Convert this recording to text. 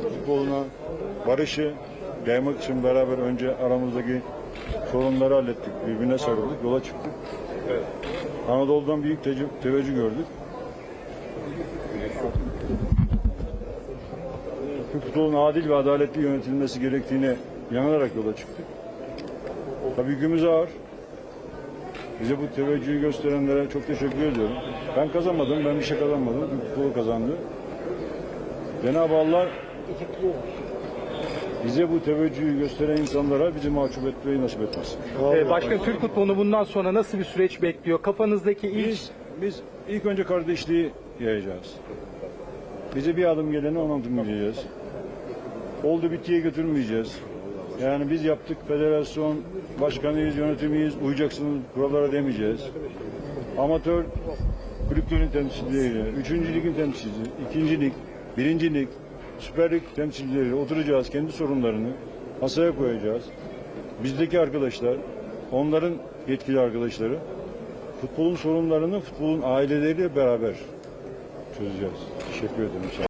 futboluna barışı yaymak için beraber önce aramızdaki sorunları hallettik. Birbirine sarıldık, yola çıktık. Anadolu'dan büyük tece- teveccüh gördük. Türk futbolun adil ve adaletli yönetilmesi gerektiğine inanarak yola çıktık. Tabii yükümüz ağır. Bize bu teveccühü gösterenlere çok teşekkür ediyorum. Ben kazanmadım, ben bir şey kazanmadım. Türk futbolu kazandı. Cenab-ı Allah bize bu teveccühü gösteren insanlara bizi mahcup etmeyi nasip etmesin. Ee, Başkan Türk futbolunu bundan sonra nasıl bir süreç bekliyor? Kafanızdaki ilk Biz, biz ilk önce kardeşliği yayacağız. Bize bir adım geleni on adım gideceğiz. Oldu bittiye götürmeyeceğiz. Yani biz yaptık federasyon başkanıyız, yönetimiyiz, uyacaksınız kurallara demeyeceğiz. Amatör kulüplerin temsilcileriyle, üçüncü ligin temsilcisi, ikinci lig, birinci lig, süper lig temsilcileriyle oturacağız, kendi sorunlarını masaya koyacağız. Bizdeki arkadaşlar, onların yetkili arkadaşları, futbolun sorunlarını futbolun aileleriyle beraber çözeceğiz. Teşekkür ederim.